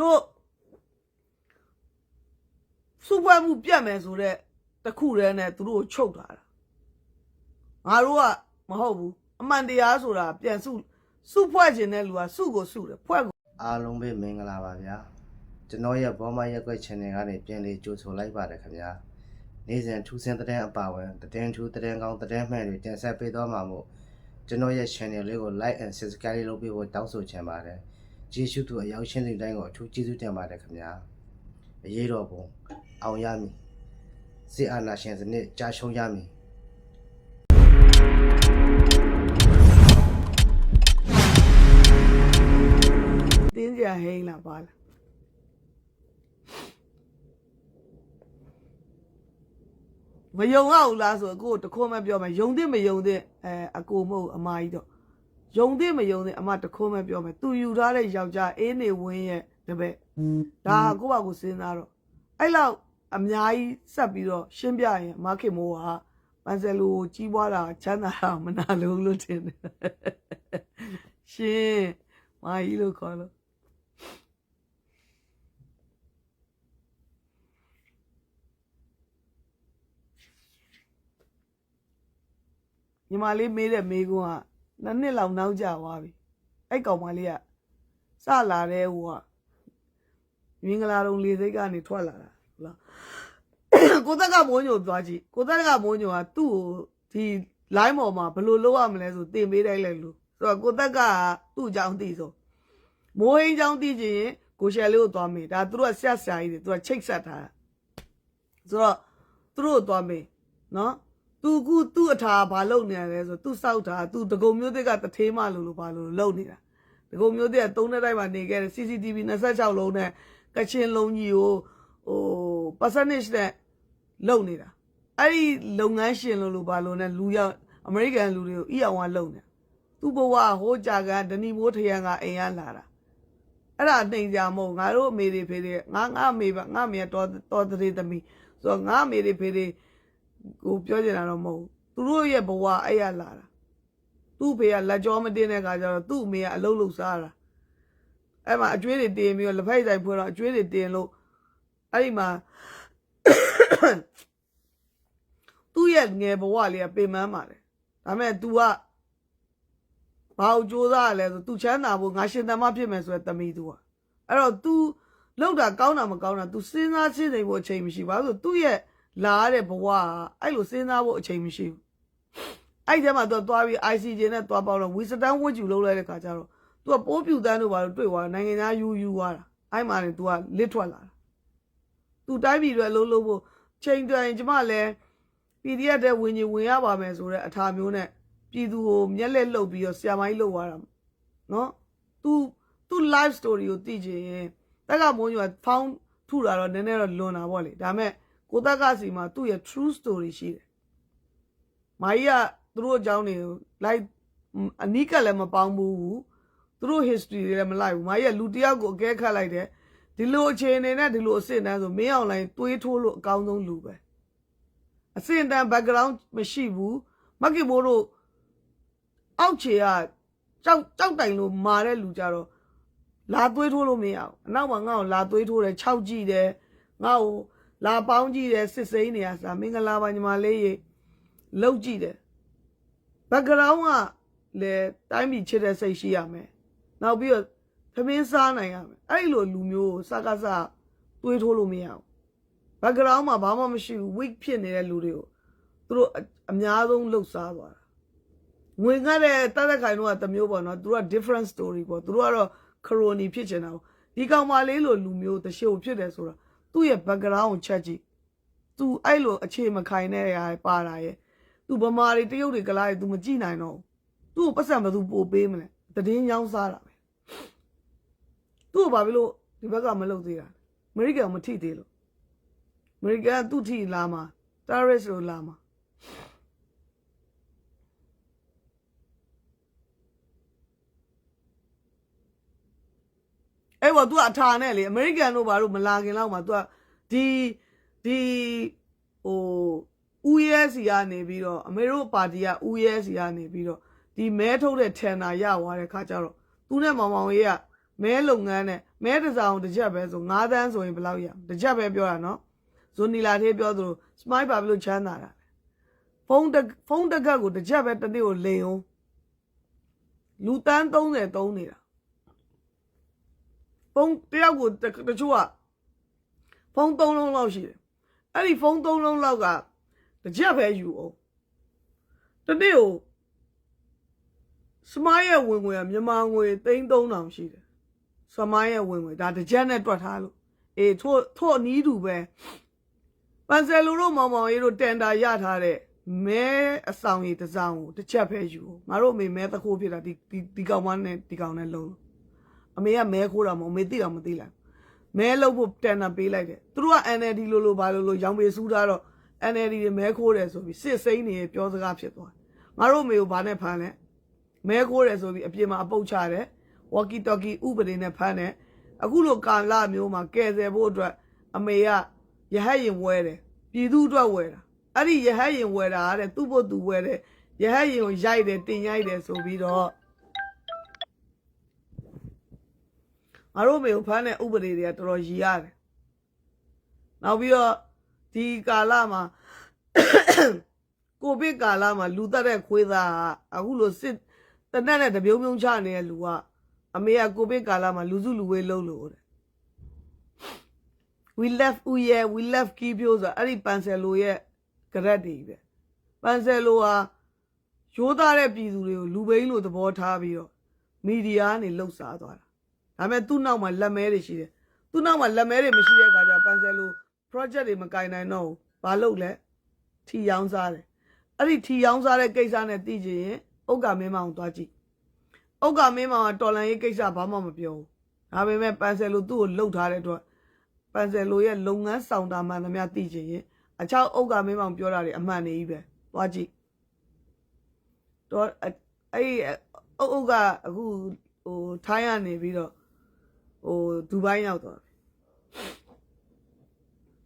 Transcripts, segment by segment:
တို့စုဖွဲ့မှုပြတ်မယ်ဆိုတော့တခုတည်းနဲ့သူတို့ကိုချုပ်ထားတာငါတို့ကမဟုတ်ဘူးအမှန်တရားဆိုတာပြန်စုစုဖွဲ့ခြင်းတဲ့လူကစုကိုစုတယ်ဖွဲ့ကိုအားလုံးပဲမင်္ဂလာပါဗျာကျွန်တော်ရဲ့ဘောမရက်ွက် channel ကနေပြန်လေးကြိုဆိုလိုက်ပါတယ်ခင်ဗျာနေ့စဉ်ထူးဆန်းတဲ့အပါဝင်တဲ့ထူးတဲ့ကောင်းတဲ့မှန်တွေတင်ဆက်ပေးသွားမှာမို့ကျွန်တော်ရဲ့ channel လေးကို like and subscribe လုပ်ပေးဖို့တောင်းဆိုချင်ပါတယ် ကျေးဇူးတူအရောက်ရှင်းတဲ့တိုင်းကိုအထူးကျေးဇူးတင်ပါတယ်ခင်ဗျာအရေးတော်ပုံအောင်ရမည်စစ်အာဏာရှင်စနစ်ကြာရှုံးရမည်တင်းကြဟိန်းလာပါလားမယုံရဘူးလားဆိုကိုတခွန်းမပြောမယ်ယုံတဲ့မယုံတဲ့အဲအကိုမဟုတ်အမကြီးတော့ ယုံတဲ့မယုံတဲ့အမတခွန်းမပြောမယ်သူယူထားတဲ့ယောက်ျားအေးနေဝင်းရဲ့တပည့်ဒါကိုယ့်ဘာကိုစဉ်းစားတော့အဲ့လောက်အများကြီးဆက်ပြီးတော့ရှင်းပြရင်မခင်မိုးကပန်ဆယ်လိုကြီးပွားတာချမ်းသာတာမနာလို့လို့ထင်တယ်ရှင်းမာကြီးလို့ခေါ်လို့ညီမလေးမေးတဲ့မေးခွန်းက နှစ်နှစ်လောက်နောက်ကျသွားပြီအဲ့ကောင်မလေးကစလာတဲ့ဟိုကမင်္ဂလာတုံလေးစိတ်ကနေထွက်လာတာဟုတ်လားကိုသက်ကမိုးညိုသွားကြည့်ကိုသက်ကမိုးညိုကသူ့ကိုဒီ line ပေါ်မှာဘယ်လိုလုပ်ရမလဲဆိုတင်ပေးလိုက်လိုက်လို့ဆိုတော့ကိုသက်ကသူ့အကြောင်းသိဆိုမိုးဟင်းအကြောင်းသိချင်ရင်ကိုရှယ်လေးကိုသွားမေးဒါသူတို့ကဆက်ဆရာကြီးတွေသူကချိတ်ဆက်ထားတာဆိုတော့သူတို့ကိုသွားမေးနော် သူကူသူ့အထာဘာလုပ်နေရလဲဆိုသူစောက်တာသူဒဂုံမျိုးသစ်ကတထေးမလို့လို့ဘာလို့လုပ်နေတာဒဂုံမျိုးသစ်ကသုံးတဲ့တိုင်းမှာနေခဲ့တဲ့ CCTV 26လုံးနဲ့ကချင်လုံးကြီးကိုဟို percentage နဲ့လုပ်နေတာအဲ့ဒီလုပ်ငန်းရှင်လို့လို့ဘာလို့နဲ့လူရောက်အမေရိကန်လူတွေကိုအီအောင်ကလုပ်နေသူ့ဘဝဟိုးကြကဒနီမိုးထရန်ကအိမ်ကလာတာအဲ့ဒါနှိမ်ကြမဟုတ်ငါတို့အမေတွေဖေတွေငါငါအမေပါငါအမေတော်တော်တရေသမီးဆိုတော့ငါအမေတွေဖေတွေ ကိုပြောချင်တာတော့မဟုတ်ဘူးသူတို့ရဲ့ဘဝအဲ့ရလာတာသူ့ဖေကလက်ကြောမတင်းတဲ့ခါကျတော့သူ့အမေကအလုံးလုံးစားတာအဲ့မှာအကျွေးတွေတင်ပြီးတော့လက်ဖက်ဆိုင်ဖွင့်တော့အကျွေးတွေတင်လို့အဲ့ဒီမှာသူ့ရဲ့ငယ်ဘဝလေးကပင်ပန်းပါတယ်ဒါပေမဲ့ तू ကဘာလို့ကြိုးစားရလဲဆို तू ချမ်းသာဖို့ငါရှင်သမားဖြစ်မယ်ဆိုတဲ့သမီး तू อ่ะအဲ့တော့ तू လောက်တာကောင်းတာမကောင်းတာ तू စဉ်းစားစဉ်းနေဖို့အချိန်မရှိပါဘူးဆိုသူ့ရဲ့ လာရတဲ့ဘဝကအဲ့လိုစဉ်းစားဖို့အချိန်မရှိဘူးအဲ့ဒီထဲမှာသူကသွားပြီး ICJ နဲ့သွားပေါက်တော့ဝီစတန်ဝတ်ကျူလုံးလိုက်တဲ့ခါကျတော့သူကပိုးပြူတန်းတို့ဘာလို့တွေ့သွားတယ်နိုင်ငံသားယူယူသွားတာအဲ့မှာနေသူကလစ်ထွက်လာတာသူတိုင်းပြည်တွေအလုံးလုံးဖို့ချိန်တွင်ကျမလည်း PDF တဲ့ဝင်ကြီးဝင်ရပါမယ်ဆိုတဲ့အထာမျိုးနဲ့ပြည်သူကိုမျက်လက်လှုပ်ပြီးတော့ဆရာမကြီးလှုပ်သွားတာနော်သူသူ live story ကိုသိချင်ရင်တက်ကမိုးညိုက found ထူတာတော့နည်းနည်းတော့လွန်တာပေါ့လေဒါပေမဲ့ ကိုတက်ကစီမှာသူ့ရဲ့ true story ရှိတယ်။မာကြီးကသူတို့အကြောင်းတွေကို like အနီးကလည်းမပေါင်းဘူး။သူတို့ history တွေလည်းမလိုက်ဘူး။မာကြီးကလူတစ်ယောက်ကိုအကဲခတ်လိုက်တယ်။ဒီလိုအခြေအနေနဲ့ဒီလိုအဆင့်တန်းဆိုမင်းအောင်လိုင်းတွေးထိုးလို့အကောင်းဆုံးလူပဲ။အဆင့်တန်း background မရှိဘူး။မက်ကီမိုးတို့အောက်ခြေကကြောက်ကြောက်တိုင်လို့မာတဲ့လူကြတော့လာသွေးထိုးလို့မရအောင်။အနောက်မှာငါ့ကိုလာသွေးထိုးတယ်၆ကြည့်တယ်ငါ့ကို လာပေါင်းကြည့်တယ်စစ်စိမ်းနေရစာမင်္ဂလာပါညီမလေးရေလောက်ကြည့်တယ် background ကလည်းတိုင်းပြည်ချစ်တဲ့စိတ်ရှိရမယ်နောက်ပြီးတော့သမင်းစားနိုင်ရမယ်အဲ့လိုလူမျိုးကိုစကားစတွေးထိုးလို့မရဘူး background မှာဘာမှမရှိဘူး weak ဖြစ်နေတဲ့လူတွေကိုသူတို့အများဆုံးလှုပ်ရှားသွားတာငွေငတ်တဲ့တသက်ခိုင်တို့ကတမျိုးပေါ့နော်သူတို့က different story ပေါ့သူတို့ကတော့ crony ဖြစ်ချင်တာပေါ့ဒီကောင်မလေးလိုလူမျိုးတရှို့ဖြစ်တယ်ဆိုတာ သူ့ရဲ့ background ကိုချက်ကြည့်သူအဲ့လိုအခြေမခိုင်တဲ့ရာပါတာရဲ့သူဗမာတွေတရုတ်တွေကလာတယ်သူမကြည့်နိုင်တော့သူ့ကိုပတ်စံဘယ်သူပို့ပေးမလဲတည်င်းရောင်းစားတာပဲသူ့ကိုဘာဖြစ်လို့ဒီဘက်ကမလုပ်သေးတာအမေရိကန်မထိသေးလို့အမေရိကန်သူ့ထိလာမှာ terrorist လို့လာမှာ အဲ့ဘော तू အထာနဲ့လေအမေရိကန်တို့ဘာလို့မလာခင်လောက်မှာ तू ကဒီဒီဟိုဦးရဲစီကနေပြီးတော့အမေတို့ပါတီကဦးရဲစီကနေပြီးတော့ဒီမဲထုတ်တဲ့ထန်နာရသွားတဲ့ခါကျတော့သူနဲ့မောင်မောင်ရေးကမဲလုပ်ငန်းနဲ့မဲတစ်စောင်တစ်ချက်ပဲဆို9တန်းဆိုရင်ဘယ်လောက်ရတစ်ချက်ပဲပြောတာနော်ဇွန်နီလာသေးပြောသလိုစမိုက်ပါဘလို့ချမ်းသာတာလဲဖုန်းတစ်ဖုန်းတစ်ခက်ကိုတစ်ချက်ပဲတစ်နေ့ကိုလိန်အောင်လူတန်း30သုံးနေတာ ဖုန်းတယောက်ကိုတတချို့ကဖုန်း3လုံးလောက်ရှိတယ်အဲ့ဒီဖုန်း3လုံးလောက်ကတစ်ချက်ပဲယူအောင်တစ်နေ့ကိုစမိုင်းရဲ့ဝင်ငွေကမြန်မာငွေ3300ရှိတယ်စမိုင်းရဲ့ဝင်ငွေဒါတစ်ချက်နဲ့တွက်ထားလို့အေးထို့ထို့အနီးတူပဲပန်ဆယ်လိုတို့မောင်မောင်ရေးတို့တန်တာရထားတဲ့မဲအဆောင်ကြီးတစ်စောင်ကိုတစ်ချက်ပဲယူငါတို့အမေမဲသခိုးဖြစ်တာဒီဒီဒီကောင်မနဲ့ဒီကောင်နဲ့လုံး အမေကမဲခိုးတာမဟုတ်အမေသိတော့မသိလိုက်မဲလို့ဖို့တန်တာပေးလိုက်တယ်သူတို့က NLD လို့လို့ဘာလို့လို့ရောင်ပေစူးထားတော့ NLD တွေမဲခိုးတယ်ဆိုပြီးစစ်စိမ့်နေပြောစကားဖြစ်သွားငါတို့အမေကိုဘာနဲ့ဖမ်းလဲမဲခိုးတယ်ဆိုပြီးအပြင်မှာအပုတ်ချတယ်ဝါကီတိုကီဥပဒေနဲ့ဖမ်းတယ်အခုလိုကာလမျိုးမှာကယ်ဆယ်ဖို့အတွက်အမေကရဟတ်ရင်ဝဲတယ်ပြည်သူအတွက်ဝဲတာအဲ့ဒီရဟတ်ရင်ဝဲတာတဲ့သူ့ဖို့သူဝဲတယ်ရဟတ်ရင်ကိုရိုက်တယ်တင်ရိုက်တယ်ဆိုပြီးတော့ ငါတို့အမေကိုဖမ်းတဲ့ဥပဒေတွေကတော်တော်ရည်ရတယ်နောက်ပြီးတော့ဒီကာလမှာကိုဗစ်ကာလမှာလူတက်တဲ့ခွေးသားကအခုလိုစစ်တနက်နဲ့တပြုံပြုံချနေတဲ့လူကအမေကကိုဗစ်ကာလမှာလူစုလူဝေးလုံးလို့တဲ့ we left ဦးရဲ့ we left ကီးပြိုးဆိုအဲ့ဒီပန်ဆယ်လိုရဲ့ကြရက်တွေပဲပန်ဆယ်လိုဟာရိုးသားတဲ့ပြည်သူတွေကိုလူဘိန်းလိုသဘောထားပြီးတော့မီဒီယာကနေလှုပ်ရှားသွားတာ ဒါပေမဲ့သူ့နောက်မှာလက်မဲတွေရှိတယ်သူ့နောက်မှာလက်မဲတွေမရှိတဲ့အခါကျပန်ဆယ်လို project တွေမကင်နိုင်တော့ဘူးဘာလုပ်လဲထီရောင်းစားတယ်အဲ့ဒီထီရောင်းစားတဲ့ကိစ္စနဲ့သိချင်ရင်ဥက္ကမင်းမောင်သွားကြည့်ဥက္ကမင်းမောင်ကတော်လန်ရေးကိစ္စဘာမှမပြောဘူးဒါပေမဲ့ပန်ဆယ်လိုသူ့ကိုလှုပ်ထားတဲ့အတွက်ပန်ဆယ်လိုရဲ့လုပ်ငန်းဆောင်တာမှန်သမျှသိချင်ရင်အချောက်ဥက္ကမင်းမောင်ပြောတာတွေအမှန်နေကြီးပဲသွားကြည့်တော့အဲ့အဲ့ဥက္ကအခုဟိုထိုင်းကနေပြီးတော့ ဟိုဒူဘိုင်းရောက်သွားပြီ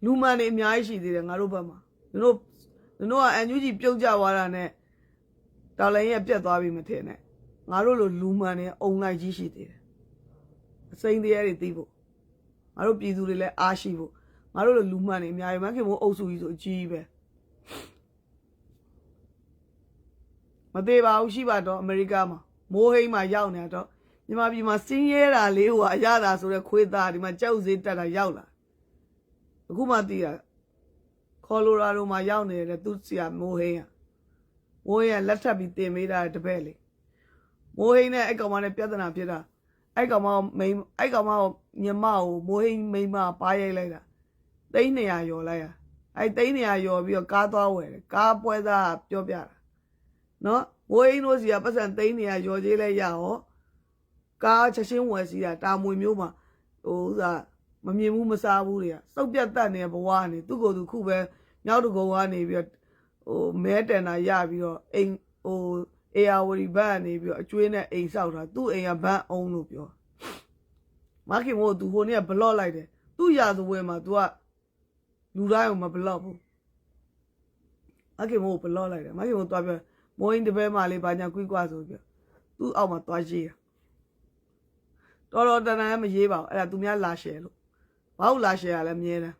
လူမှန်တွေအများကြီးရှိသေးတယ်ငါတို့ဘက်မှာတို့။တို့ကအန်ယူဂျီပြုတ်ကြသွားတာနဲ့တော်လိုင်းရဲ့ပြက်သွားပြီမထင်နဲ့။ငါတို့လိုလူမှန်နေအုံလိုက်ကြီးရှိသေးတယ်။အစိမ့်တရားတွေသိဖို့ငါတို့ပြည်သူတွေလည်းအားရှိဖို့ငါတို့လိုလူမှန်နေအများကြီးမခင်မို့အုပ်စုကြီးဆိုအကြီးပဲ။မသေးပါဘူးရှိပါတော့အမေရိကမှာမိုးဟိမ်းမှာရောက်နေတော့ မြန်မာပြည်မှာစင်းရဲတာလေးဟိုအရတာဆိုတော့ခွေးသားဒီမှာကြောက်စေးတက်တာရောက်လာအခုမှသိတာကော်လိုရာဒိုမှာရောက်နေတဲ့သူဆရာမိုးဟင်းကမိုးဟင်းကလက်ထပ်ပြီးတင်ပေးတာတပည့်လေးမိုးဟင်းနဲ့အဲ့ကောင်မနဲ့ပြဿနာဖြစ်တာအဲ့ကောင်မမိန်အဲ့ကောင်မကိုမြမကိုမိုးဟင်းမိန်မပါရိုက်လိုက်တာသိန်း200ယော်လိုက်ရအဲ့သိန်း200ယော်ပြီးတော့ကားသွားဝယ်တယ်ကားပွဲသားပြောပြတာနော်မိုးဟင်းတို့စီကပတ်စံသိန်း200ယော်ကြီးလဲရဟော ကားချက်ချင်းဝယ်စီတာတာမွေမျိုးမှာဟိုဥစားမမြင်ဘူးမစားဘူးတွေကစုပ်ပြတ်တတ်နေတဲ့ဘဝကနေသူ့ကိုယ်သူခုပဲမြောက်တကုံကနေပြီးတော့ဟိုမဲတန်တာရပြီးတော့အိမ်ဟိုအေယာဝရီဘတ်ကနေပြီးတော့အကျွေးနဲ့အိမ်ဆောက်တာသူ့အိမ်ကဘတ်အောင်လို့ပြောမခင်မို့သူဟိုနေ့ကဘလော့လိုက်တယ်သူ့ရာဇဝဲမှာ तू ကလူတိုင်းကိုမဘလော့ဘူးမခင်မို့ဘလော့လိုက်တယ်မခင်မို့သွားပြောမိုးအင်းတပည့်မလေးဘာညာကွီးကွာဆိုပြီးသူ့အောက်မှာသွားရေးတာ တော်တော်တန်တန်မရေးပါဘူးအဲ့ဒါသူများလာရှယ်လို့ဘာလို့လာရှယ်ရလဲမြဲတယ်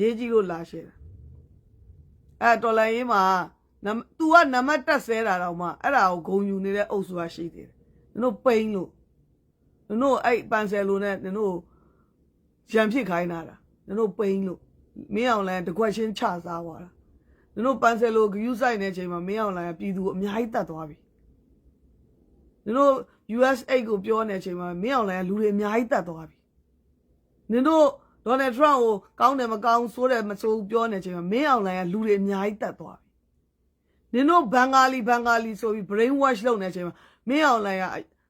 ရေးကြည့်လို့လာရှယ်တာအဲ့တော်လိုင်းရေးမှာနံ तू ကနံပါတ်တက်ဆဲတာတော့မှအဲ့ဒါကိုဂုံယူနေတဲ့အုပ်စုကရှိသေးတယ်နင်တို့ပိန်လို့နင်တို့အဲ့ပန်ဆယ်လိုနဲ့နင်တို့ရံဖြစ်ခိုင်းတာတာနင်တို့ပိန်လို့မင်းအောင်လန်တကွက်ချင်းချစားသွားတာနင်တို့ပန်ဆယ်လိုဂယူးဆိုင်တဲ့အချိန်မှာမင်းအောင်လန်ကပြည်သူအများကြီးတတ်သွားပြီနင်တို့ US8 ကိုပြောနေတဲ့အချိန်မှာမင်းအောင်လန်ကလူတွေအများကြီးတတ်သွားပြီနင်တို့ဒေါ်နယ်ထရန့်ကိုကောင်းတယ်မကောင်းဆိုးတယ်မဆိုးပြောနေတဲ့အချိန်မှာမင်းအောင်လန်ကလူတွေအများကြီးတတ်သွားပြီနင်တို့ဘန်ဂါလီဘန်ဂါလီဆိုပြီး brain wash လုပ်နေတဲ့အချိန်မှာမင်းအောင်လန်က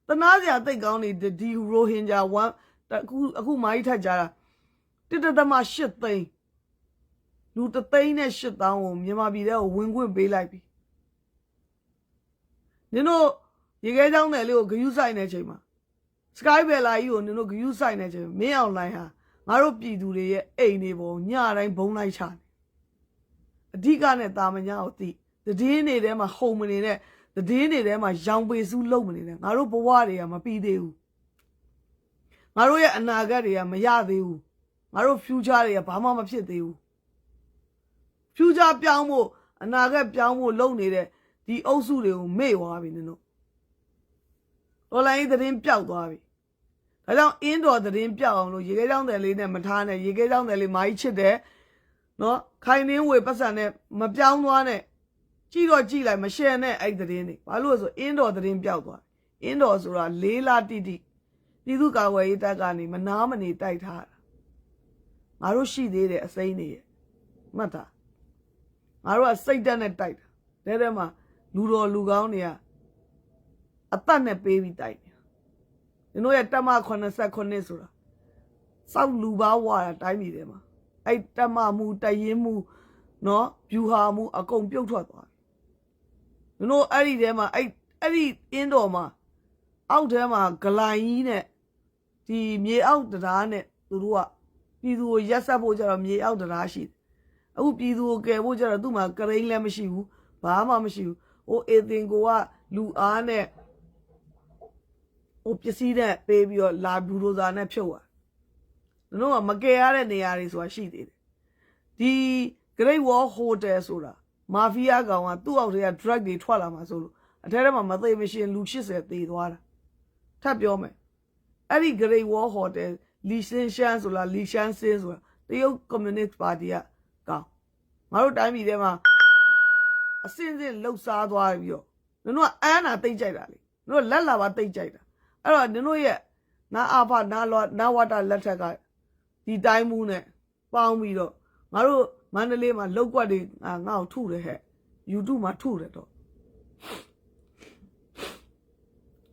တနာစရာတိတ်ကောင်းနေဒီရိုဟင်ဂျာ1အခုအခုမာကြီးထက်ကြတာတစ်တသမ8သိန်းလူတသိန်းနဲ့8တောင်းကိုမြန်မာပြည်ထဲကိုဝင်ခွင့်ပေးလိုက်ပြီနင်တို့ ရေခဲချောင်းနယ်လေးကိုဂယုဆိုင်နေချိန်မှာ Sky Bella ကြီးကိုနင်တို့ဂယုဆိုင်နေချိန်မင်းအောင်လိုင်းဟာငါတို့ပြည်သူတွေရဲ့အိမ်တွေပေါ်ညတိုင်းဘုံလိုက်ချတယ်အဓိကနဲ့တာမညာကိုသိတည်င်းနေထဲမှာဟုံမနေတဲ့တည်င်းနေထဲမှာရောင်ပေစုးလုံးမနေတဲ့ငါတို့ဘဝတွေကမပြီးသေးဘူးငါတို့ရဲ့အနာဂတ်တွေကမရသေးဘူးငါတို့ future တွေကဘာမှမဖြစ်သေးဘူး future ပြောင်းဖို့အနာဂတ်ပြောင်းဖို့လုပ်နေတဲ့ဒီအုပ်စုတွေကိုမေ့သွားပြီနင်တို့ တော်လိုင်းသတင်းပျောက်သွားပြီဒါကြောင့်အင်းတော်သတင်းပျောက်အောင်လို့ရေခဲချောင်းတယ်လေးနဲ့မထားနဲ့ရေခဲချောင်းတယ်လေးမာကြီးချစ်တယ်နော်ခိုင်နှင်းဝေပတ်စံနဲ့မပြောင်းသွားနဲ့ကြည့်တော့ကြည့်လိုက်မရှယ်နဲ့အဲ့ဒီသတင်းတွေဘာလို့လဲဆိုအင်းတော်သတင်းပျောက်သွားအင်းတော်ဆိုတာလေးလာတိတိပြည်သူ့ကာကွယ်ရေးတပ်ကနေမနာမနေတိုက်ထားတာငါတို့ရှိသေးတယ်အစိမ့်နေရဲ့မှတ်တာငါတို့ကစိတ်တက်နဲ့တိုက်တာတဲတဲမှာလူတော်လူကောင်းတွေက အသက်နဲ့ပေးပြီးတိုက်နေတာကျွန်တော်ရဲ့တက်မ89ဆိုတာစောက်လူပါဝါတာတိုင်းပြည်ထဲမှာအဲ့တက်မမှုတရင်မှုနော်ဗျူဟာမှုအကုန်ပြုတ်ထွက်သွားတယ်ကျွန်တော်အဲ့ဒီထဲမှာအဲ့အဲ့ဒီအင်းတော်မှာအောက်ထဲမှာဂလိုင်းကြီးနဲ့ဒီမြေအောက်တရားနဲ့သူတို့ကပြည်သူကိုရက်ဆက်ဖို့ကြတော့မြေအောက်တရားရှိတယ်အခုပြည်သူကိုကယ်ဖို့ကြတော့သူ့မှာကရိန်းလည်းမရှိဘူးဘာမှမရှိဘူးဟိုအေသင်ကိုကလူအားနဲ့ ဟိုပစ္စည်းနဲ့ပေးပြီးတော့လာဘူရိုဇာနဲ့ဖြုတ်သွားကျွန်တော်ကမကယ်ရတဲ့နေရာတွေဆိုတာရှိသေးတယ်ဒီ Great Wall Hotel ဆိုတာမာဖီးယားကောင်ကသူ့အောက်ထဲက drug တွေထွက်လာမှာဆိုလို့အထဲထဲမှာမသိမရှင်လူ80သေသွားတာထပ်ပြောမယ်အဲ့ဒီ Great Wall Hotel လီရှန်ရှန်ဆိုတာလီရှန်စင်းဆိုတာတရုတ်ကွန်မြူနစ်ပါတီကကောင်ငါတို့တိုင်းပြည်ထဲမှာအစင်းစင်းလှုပ်ရှားသွားပြီးတော့နင်တို့ကအန်းနာတိတ်ကြိုက်တာလေနင်တို့လက်လာပါတိတ်ကြိုက်တာ အဲ့တော့နင်တို့ရဲ့နာအာဖနာလောနာဝတာလက်ထက်ကဒီတိုင်းမှုနဲ့ပေါင်းပြီးတော့ငါတို့မန္တလေးမှာလောက်ကွက်တွေငါငါ့ကိုထုတယ်ဟဲ့ YouTube မှာထုတယ်တော့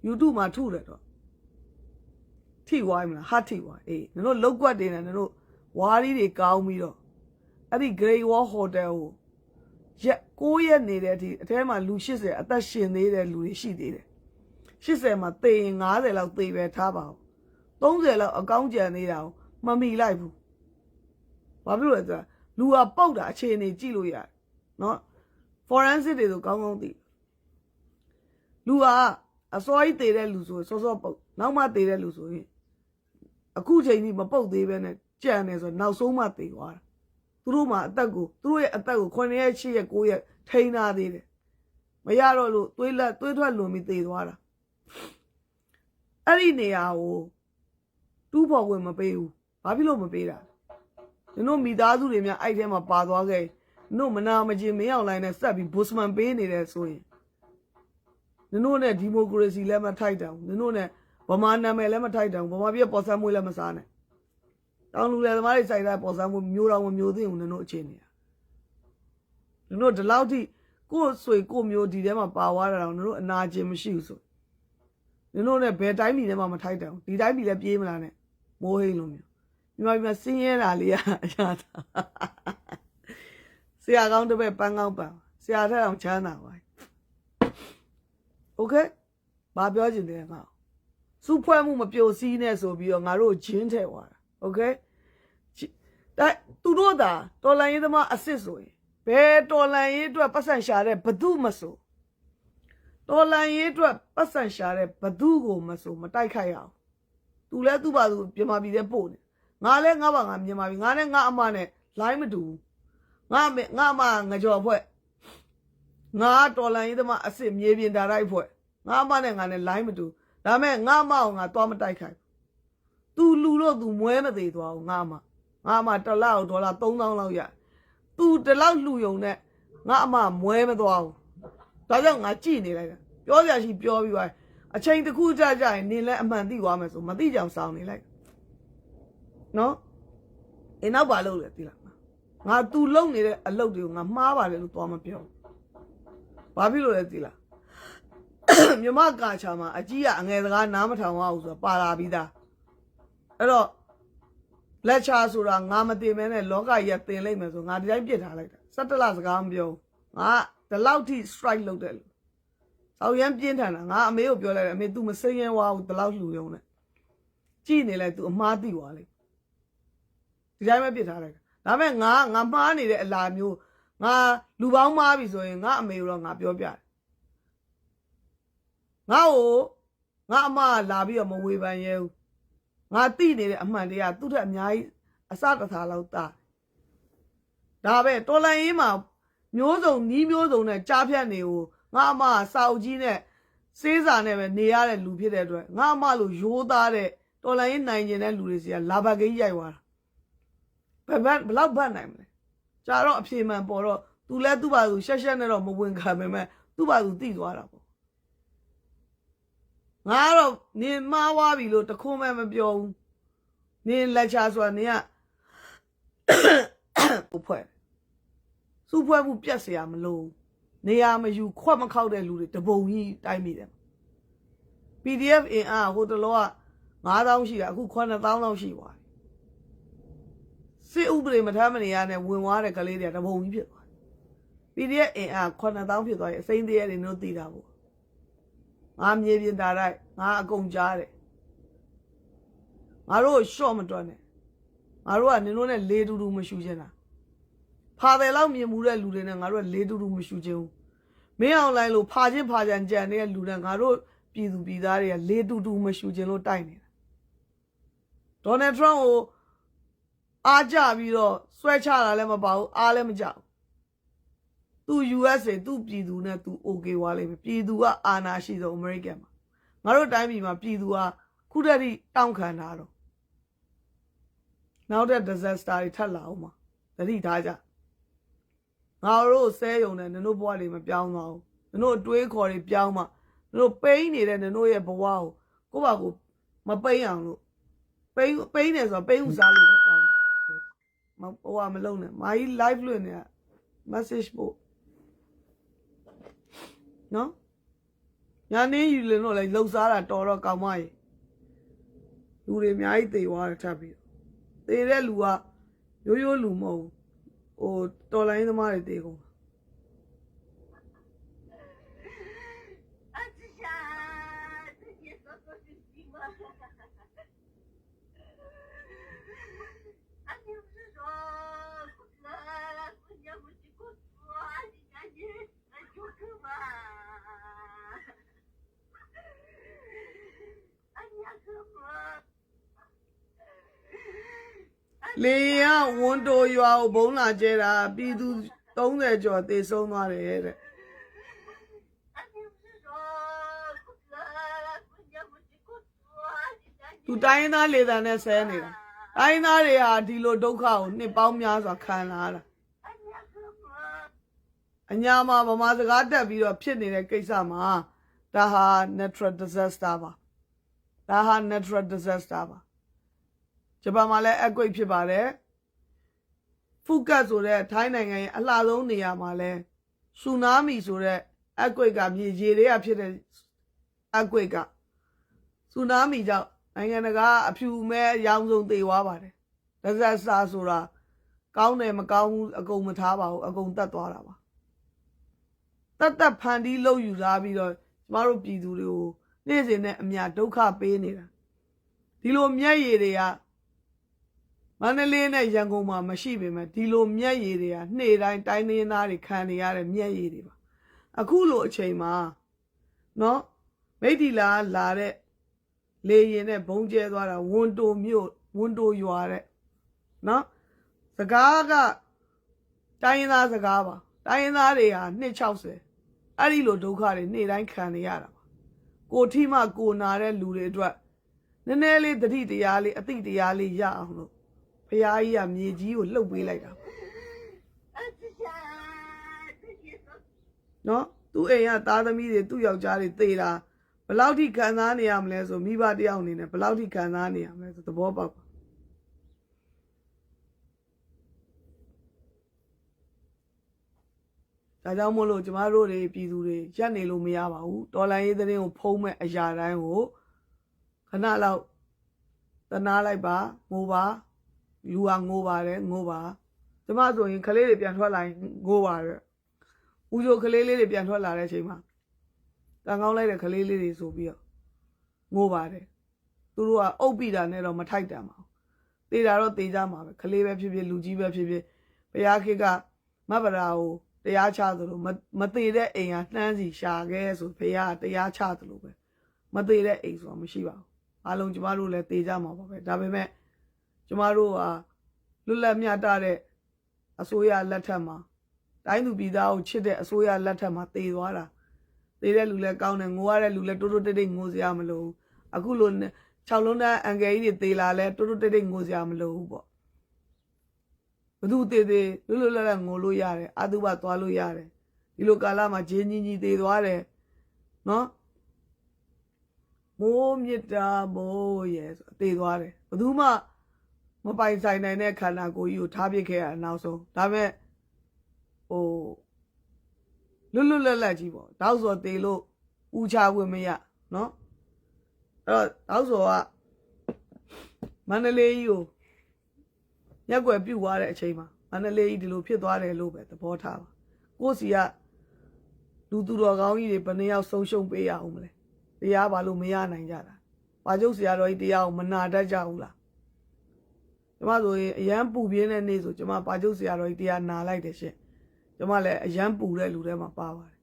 YouTube မှာထုတယ်တော့ထိဝိုင်းမလားဟာထိဝိုင်းအေးနင်တို့လောက်ကွက်တွေနဲ့နင်တို့ဝါးရီတွေကောင်းပြီးတော့အဲ့ဒီ Great Wall Hotel ကိုရက်6ရက်နေတဲ့အထိအထဲမှာလူ80အသက်ရှင်သေးတဲ့လူတွေရှိသေးတယ် 80မှာသေရင်90လောက်သေပဲထားပါဦး30လောက်အကောင်းကြံနေတာကိုမမီလိုက်ဘူးဘာဖြစ်လို့လဲဆိုတော့လူကပုတ်တာအခြေအနေကြည့်လို့ရတယ်နော် forensic တွေဆိုကောင်းကောင်းသိလူကအစောကြီးသေတဲ့လူဆိုစောစောပုတ်နောက်မှသေတဲ့လူဆိုရင်အခုချိန်ကြီးမပုတ်သေးပဲနဲ့ကြံနေဆိုနောက်ဆုံးမှသေသွားတာသူတို့မှာအသက်ကိုသူတို့ရဲ့အသက်ကို9ရက်10ရက်9ရက်ထိန်းထားသေးတယ်မရတော့လို့သွေးလက်သွေးထွက်လွန်ပြီးသေသွားတာ အဲ့ဒီနေရာကိုတူးဖို့ဝင်မပေးဘူးဘာဖြစ်လို့မပေးတာကျွန်တော်မိသားစုတွေများအဲ့ထဲမှာပါသွားခဲ့တို့မနာမကျင်မင်းအောင်လိုင်းနဲ့ဆက်ပြီးဘုစမန်ပေးနေတယ်ဆိုရင်တို့နဲ့ဒီမိုကရေစီလည်းမထိုက်တောင်တို့နဲ့ဗမာနာမည်လည်းမထိုက်တောင်ဗမာပြည်ပေါ်ဆန်းမွေးလည်းမစားနဲ့တောင်လူလေသမားတွေစိုက်တဲ့ပေါ်ဆန်းမှုမျိုးတော်မမျိုးသိဘူးနင်တို့အခြေအနေอ่ะနင်တို့ဒီလောက်ထိကိုယ်ဆွေကိုယ်မျိုးဒီထဲမှာပါသွားတာတော့နင်တို့အနာကျင်မရှိဘူးဆို နင်တို့နဲ့ဘယ်တိုင်းပြည်ထဲမှာမထိုက်တယ်ဒီတိုင်းပြည်လည်းပြေးမလားနဲ့မိုးဟိန်းလိုမျိုးမြန်မာပြည်မှာစင်းရဲတာလေးကအရာတာဆရာကောင်းတစ်ပည့်ပန်းကောင်းပန်းဆရာထက်အောင်ချမ်းသာပါโอเคဘာပြောချင်တယ်ငါစုဖွဲ့မှုမပြိုစည်းနဲ့ဆိုပြီးတော့ငါတို့ဂျင်းထဲသွားတာ โอเคဒါသူတို့သာတော်လန်ရေးသမားအစ်စ်ဆိုရင်ဘယ်တော်လန်ရေးအတွက်ပတ်စံရှာတဲ့ဘသူမဆို တော်လန်ရေးအတွက်ပတ်စံရှာတဲ့ဘသူကိုမဆိုမတိုက်ခိုက်ရအောင်သူလဲသူ့ဘာသူမြန်မာပြည်ထဲပို့နေငါလဲငါဘာငါမြန်မာပြည်ငါနဲ့ငါအမနဲ့လိုင်းမတူငါငါမငကြော်ဖွဲ့ငါတော်လန်ရေးသမားအစ်စ်မြေပြင်ဒါရိုက်ဖွဲ့ငါအမနဲ့ငါနဲ့လိုင်းမတူဒါမဲ့ငါမအောင်ငါသွားမတိုက်ခိုက်သူလူတော့သူမွဲမသေးသွားဘူးငါမငါမတလောက်ဒေါ်လာ3000လောက်ရသူတလောက်လူယုံနဲ့ငါအမမွဲမသွားဘူး ဒါကြောင့်ငါကြည်နေလိုက်တာပြောစရာရှိပြောပြီးသွားအချိန်တစ်ခုကြာကြာရင်နင်လည်းအမှန်သိသွားမယ်ဆိုမသိကြအောင်စောင်းနေလိုက်နော်အင်းနောက်ပါလို့လေသိလားငါ तू လုံနေတဲ့အလုပ်တွေကိုငါမှားပါတယ်လို့သွားမပြောဘာဖြစ်လို့လဲသိလားမြမကာချာမှာအကြီးကအငယ်စကားနားမထောင်ရဘူးဆိုတာပါလာပြီးသားအဲ့တော့လက်ချာဆိုတာငါမတင်မဲနဲ့လောကကြီးကတင်လိုက်မယ်ဆိုငါဒီတိုင်းပြစ်ထားလိုက်တာစက်တလစကားမပြောဘူးငါ ဒီလောက်ထိ strike လုပ်တယ်လို့အောက်ရန်ပြင်းထန်တာငါအမေကိုပြောလိုက်တယ်အမေ तू မစိမ့်ရဲဝါဘူးဒီလောက်လှူရုံနဲ့ကြည့်နေလိုက် तू အမားသိသွားလိုက်ဒီတိုင်းပဲပြစ်ထားလိုက်တာဒါပေမဲ့ငါငါမှားနေတဲ့အလာမျိုးငါလူပေါင်းမှားပြီဆိုရင်ငါအမေကိုတော့ငါပြောပြတယ်ငါ့ကိုငါအမကလာပြီးတော့မဝေဖန်ရဲဘူးငါတိနေတဲ့အမှန်တရားသူ့ထက်အများကြီးအစတထာလောက်တာဒါပဲတော်လန်ရေးမှာ မျိုးစုံနီးမျိုးစုံနဲ့ကြားဖြတ်နေကိုငါအမစာအုပ်ကြီးနဲ့စေးစာနဲ့ပဲနေရတဲ့လူဖြစ်တဲ့အတွက်ငါအမလိုရိုးသားတဲ့တော်လန်ရေးနိုင်ကျင်တဲ့လူတွေစီကလာဘကိန်းရိုက်သွားတာဘယ်ဘက်ဘယ်လောက်ဘတ်နိုင်မလဲကြာတော့အဖြေမှန်ပေါ်တော့သူလဲသူ့ဘာသူရှက်ရှက်နဲ့တော့မဝင်ခံပေမဲ့သူ့ဘာသူတိသွားတာပေါ့ငါကတော့နင်မှားသွားပြီလို့တခွန်းမဲ့မပြောဘူးနင်လက်ချဆိုတာနင်ကဟိုဖွဲ့ စူဖွဲ့မှုပြက်เสียမလို့နေရာမယူခွက်မခောက်တဲ့လူတွေတပုံကြီးတိုင်းမိတယ် PDF အင်အားဟိုတလောက9000ရှိတာအခု9000လောက်ရှိသွားပြီစစ်ဥပဒေမထမ်းမနေရနဲ့ဝင်သွားတဲ့ကလေးတွေကတပုံကြီးဖြစ်သွားတယ် PDF အင်အား9000ဖြစ်သွားပြီအစိမ့်တရတွေတို့သိတာပေါ့ငါမြေပြင်တာတိုက်ငါအကုန်ကြားတယ်ငါတို့ရှော့မတွက်နဲ့ငါတို့ကနင်တို့နဲ့လေတူတူမရှူချင်တာ ဖာတယ်လောက်မြင်မှုတဲ့လူတွေနဲ့ငါတို့ကလေတူတူမရှူချင်ဘူးမင်းအောင်လိုင်းလို့ဖာချင်းဖာချန်ကြံနေတဲ့လူတွေငါတို့ပြည်သူပြည်သားတွေကလေတူတူမရှူချင်လို့တိုက်နေတာဒေါ်နယ်ထရန့်ကိုအားကြပြီးတော့ဆွဲချတာလည်းမပါဘူးအားလည်းမကြဘူးသူ USA သူပြည်သူနဲ့သူ okay ွားလိမ့်မယ်ပြည်သူကအာဏာရှိဆုံး American မှာငါတို့တိုင်းပြည်မှာပြည်သူကခုတည်းကတောင့်ခံတာတော့နောက်တဲ့ disaster တွေထပ်လာအောင်မှာတတိထားကြ ငါတို့ဆဲယုံနဲ့နင်တို့ဘဝတွေမပြောင်းတော့ဘူးနင်တို့အတွေးခေါ်တွေပြောင်းမှနင်တို့ပိန်းနေတဲ့နင်တို့ရဲ့ဘဝကိုကိုယ့်ဘာကိုမပိန်းအောင်လို့ပိန်းပိန်းနေဆိုတော့ပိန်းဥစားလို့ပဲကောင်းတယ်မဟိုကမလုံးနဲ့မာကြီး live လွှင့်နေတာ message ပို့နော်ညာနေယူလင်တော့လေလှုပ်စားတာတော်တော့ကောင်းမကြီးလူတွေအများကြီးသေသွားတယ်ထပ်ပြီးသေတဲ့လူကရိုးရိုးလူမဟုတ်ဘူး ဟိုတော်လိုင်းသမားတွေသေကုန် လေရင်ကဝန်တိုရွာကိုဘုံလာကျဲတာပြည်သူ30ကျော်သေဆုံးသွားတယ်တဲ့သူတိုင်းရင်းသားလေတံနဲ့ဆဲနေတာတိုင်းသားတွေဟာဒီလိုဒုက္ခကိုနှစ်ပေါင်းများစွာခံလာတာအညာမှာဗမာစကားတက်ပြီးတော့ဖြစ်နေတဲ့ကိစ္စမှာဒါဟာ natural disaster ပါဒါဟာ natural disaster ပါ ဂျပန်မှာလည်း earthquake ဖြစ်ပါတယ်ဖူကတ်ဆိုတဲ့ထိုင်းနိုင်ငံရဲ့အလှဆုံးနေရာမှာလဲဆူနာမီဆိုတဲ့ earthquake ကမြေရေတွေကဖြစ်တဲ့ earthquake ကဆူနာမီကြောင့်နိုင်ငံတကာအဖြူမဲအရောင်စုံသေသွားပါတယ် disaster ဆိုတာကောင်းတယ်မကောင်းဘူးအကုန်မထားပါဘူးအကုန်တတ်သွားတာပါတတ်တတ်ဖန်တီးလုပ်ယူထားပြီးတော့ကျမတို့ပြည်သူတွေကိုနေ့စဉ်နဲ့အမျှဒုက္ခပေးနေတာဒီလိုမျက်ရည်တွေက မန္တလေးနဲ့ရန်ကုန်မှာမရှိပေမဲ့ဒီလိုမျက်ရည်တွေကနှေတိုင်းတိုင်းရင်းသားတွေခံနေရတဲ့မျက်ရည်တွေပါအခုလိုအချိန်မှာနော်မိတ်တီလာလာတဲ့လေရင်နဲ့ဘုံကျဲသွားတာဝန်တိုမြို့ဝန်တိုရွာတဲ့နော်စကားကတိုင်းရင်းသားစကားပါတိုင်းရင်းသားတွေဟာ260အဲ့ဒီလိုဒုက္ခတွေနေ့တိုင်းခံနေရတာပါကိုထိမှကိုနာတဲ့လူတွေအတွက်နည်းနည်းလေးတတိတရားလေးအတိတရားလေးရအောင်လို့ ဖះကြီးကမြေကြီးကိုလှုပ်ပေးလိုက်တာနော်သူ့အိမ်ကသားသမီးတွေသူ့ယောက်ျားတွေသေတာဘလောက်ထိခံစားနေရမလဲဆိုမိဘတယောက်အနေနဲ့ဘလောက်ထိခံစားနေရမလဲဆိုသဘောပေါက်ပါဒါကြောင့်မို့လို့ကျမတို့တွေပြည်သူတွေရက်နေလို့မရပါဘူးတော်လိုင်းရေးသတင်းကိုဖုံးမဲ့အရာတိုင်းကိုခဏလောက်တနာလိုက်ပါငိုပါ လူကငိုပါတယ်ငိုပါကျမဆိုရင်ကလေးတွေပြန်ထွက်လာရင်ငိုပါတယ်ဦးချိုကလေးလေးတွေပြန်ထွက်လာတဲ့အချိန်မှာတန်ကောင်းလိုက်တဲ့ကလေးလေးတွေဆိုပြီးတော့ငိုပါတယ်သူတို့ကအုပ်ပိတာနဲ့တော့မထိုက်တန်ပါဘူးတေးတာတော့တေးကြမှာပဲကလေးပဲဖြစ်ဖြစ်လူကြီးပဲဖြစ်ဖြစ်ဘုရားခေတ်ကမဗရာကိုတရားချသလိုမမသေးတဲ့အိမ်ကနှမ်းစီရှာခဲ့ဆိုဘုရားကတရားချသလိုပဲမသေးတဲ့အိမ်ဆိုတာမရှိပါဘူးအားလုံးကျမတို့လည်းတေးကြမှာပါပဲဒါပေမဲ့ ကျမတို့ဟာလွတ်လပ်မျှတတဲ့အစိုးရလက်ထက်မှာတိုင်းသူပြည်သားကိုချစ်တဲ့အစိုးရလက်ထက်မှာတေးသွားတာတေးတဲ့လူလည်းကောင်းတယ်ငိုရတဲ့လူလည်းတိုးတိုးတိတ်တိတ်ငိုစရာမလိုဘူးအခုလို6လုံးတန်းအန်ကယ်ကြီးတွေတေးလာလဲတိုးတိုးတိတ်တိတ်ငိုစရာမလိုဘူးပေါ့ဘသူတေးသေးလွတ်လွတ်လပ်လပ်ငိုလို့ရတယ်အတုပသွားလို့ရတယ်ဒီလိုကာလမှာဂျင်းကြီးကြီးတေးသွားတယ်နော်မိုးမြစ်တာမိုးရဲ့ဆိုတည်သွားတယ်ဘယ်သူမှ မပိုင်ဆိုင်နိုင်တဲ့ခန္ဓာကိုယ်ကြီးကိုထားပစ်ခဲ့ရတာနောက်ဆုံးဒါပေမဲ့ဟိုလွတ်လွတ်လပ်လပ်ကြီးပေါ့တောက်စော်တည်လို့ဥချခွင့်မရနော်အဲ့တော့တောက်စော်ကမန္တလေးကြီးကိုရက်ွယ်ပြုတ်သွားတဲ့အချိန်မှာမန္တလေးကြီးဒီလိုဖြစ်သွားတယ်လို့ပဲသဘောထားပါကိုယ့်စီကလူသူတော်ကောင်းကြီးတွေဘယ်နှယောက်ဆုံးရှုံးပေးရအောင်မလဲတရားဘာလို့မရနိုင်ကြတာ။ဘာကျုပ်ဆရာတော်ကြီးတရားကိုမနာတတ်ကြဘူးလား။ ကျမဆိုရင်အရန်ပူပြင်းတဲ့နေ့ဆိုကျမဘာကျုပ်ဆရာတော်ကြီးတရားနာလိုက်တယ်ရှင်။ကျမလည်းအရန်ပူတဲ့လူထဲမှာပါပါတယ်